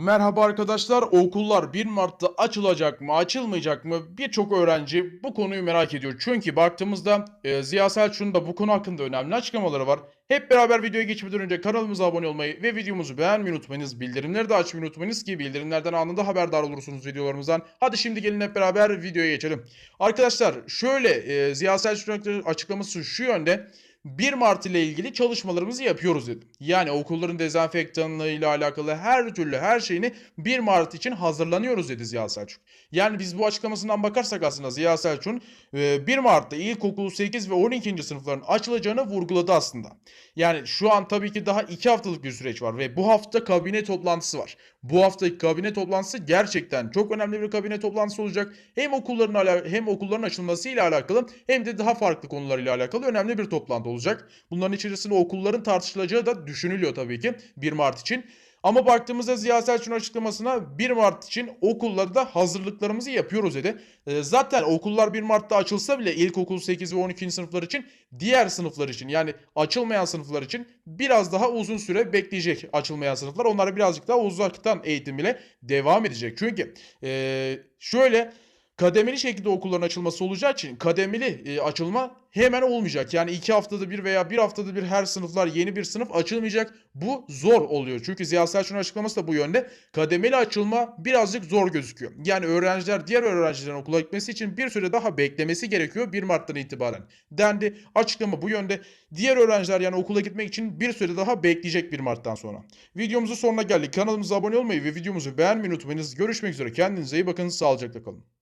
Merhaba arkadaşlar. Okullar 1 Mart'ta açılacak mı, açılmayacak mı? Birçok öğrenci bu konuyu merak ediyor. Çünkü baktığımızda e, Ziya Selçuk'un da bu konu hakkında önemli açıklamaları var. Hep beraber videoya geçmeden önce kanalımıza abone olmayı ve videomuzu beğenmeyi unutmayınız. Bildirimleri de açmayı unutmayınız ki bildirimlerden anında haberdar olursunuz videolarımızdan. Hadi şimdi gelin hep beraber videoya geçelim. Arkadaşlar şöyle e, Ziya Selçuk'un açıklaması şu yönde. 1 Mart ile ilgili çalışmalarımızı yapıyoruz dedi. Yani okulların dezenfektanlığıyla alakalı her türlü her şeyini 1 Mart için hazırlanıyoruz dedi Ziya Selçuk. Yani biz bu açıklamasından bakarsak aslında Ziya Selçuk'un e, 1 Mart'ta ilkokul 8 ve 12. sınıfların açılacağını vurguladı aslında. Yani şu an tabii ki daha 2 haftalık bir süreç var ve bu hafta kabine toplantısı var. Bu haftaki kabine toplantısı gerçekten çok önemli bir kabine toplantısı olacak. Hem okulların hem okulların açılması ile alakalı hem de daha farklı konularıyla alakalı önemli bir toplantı olacak. Bunların içerisinde okulların tartışılacağı da düşünülüyor tabii ki 1 Mart için. Ama baktığımızda Ziya Selçuk'un açıklamasına 1 Mart için okullarda hazırlıklarımızı yapıyoruz dedi. Ee, zaten okullar 1 Mart'ta açılsa bile ilkokul 8 ve 12. sınıflar için diğer sınıflar için yani açılmayan sınıflar için biraz daha uzun süre bekleyecek açılmayan sınıflar. Onlara birazcık daha uzaktan eğitim ile devam edecek. Çünkü ee, şöyle kademeli şekilde okulların açılması olacağı için kademeli e, açılma hemen olmayacak. Yani iki haftada bir veya bir haftada bir her sınıflar yeni bir sınıf açılmayacak. Bu zor oluyor. Çünkü Ziya Selçuk'un açıklaması da bu yönde. Kademeli açılma birazcık zor gözüküyor. Yani öğrenciler diğer öğrencilerin okula gitmesi için bir süre daha beklemesi gerekiyor 1 Mart'tan itibaren. Dendi. Açıklama bu yönde. Diğer öğrenciler yani okula gitmek için bir süre daha bekleyecek 1 Mart'tan sonra. Videomuzun sonuna geldik. Kanalımıza abone olmayı ve videomuzu beğenmeyi unutmayınız. Görüşmek üzere. Kendinize iyi bakın. Sağlıcakla kalın.